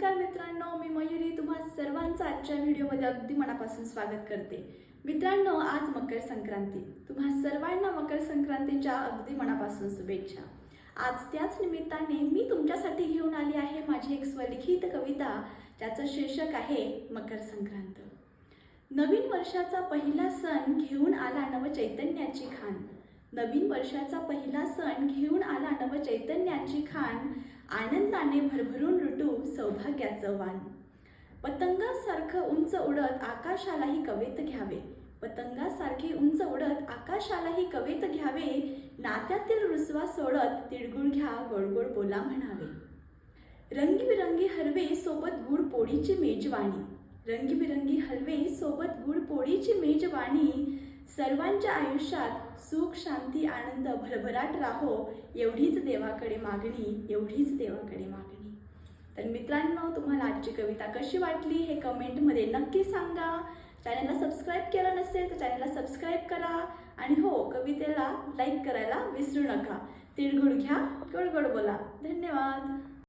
नमस्कार मित्रांनो मी मयुरी तुम्हा सर्वांचं आजच्या व्हिडिओमध्ये अगदी मनापासून स्वागत करते. मित्रांनो आज मकर संक्रांती. तुम्हा सर्वांना मकर संक्रांतीच्या अगदी मनापासून शुभेच्छा. आज त्याच निमित्ताने मी तुमच्यासाठी घेऊन आली आहे माझी एक स्वलिखित कविता ज्याचं शीर्षक आहे मकर संक्रांत. नवीन वर्षाचा पहिला सण घेऊन आला नवचैतन्याची खान. नवीन वर्षाचा पहिला सण घेऊन आला नवचैतन्याची खान. आनंदाने भरभरून लुटू सौभाग्याचं वाण पतंगासारखं उंच उडत आकाशालाही कवेत घ्यावे. पतंगासारखे उंच उडत आकाशालाही कवेत घ्यावे. नात्यातील रुसवा सोडत तिळगुळ घ्या गोडगोड बोला म्हणावे. रंगीबिरंगी हलवे सोबत गुड पोळीची मेजवाणी. रंगीबिरंगी हलवे सोबत गुड पोळीची मेजवाणी. सर्वांच्या आयुष्यात सुख शांती आनंद भरभराट राहो. एवढीच देवाकडे मागणी एवढीच देवाकडे मागणी. तर मित्रांनो तुम्हाला आजची कविता कशी वाटली हे कमेंटमध्ये नक्की सांगा. चॅनलला सबस्क्राईब केलं नसेल तर चॅनलला सबस्क्राईब करा आणि हो कवितेला लाईक करायला विसरू नका. तिळगुळ घ्या गोड गोड बोला. धन्यवाद.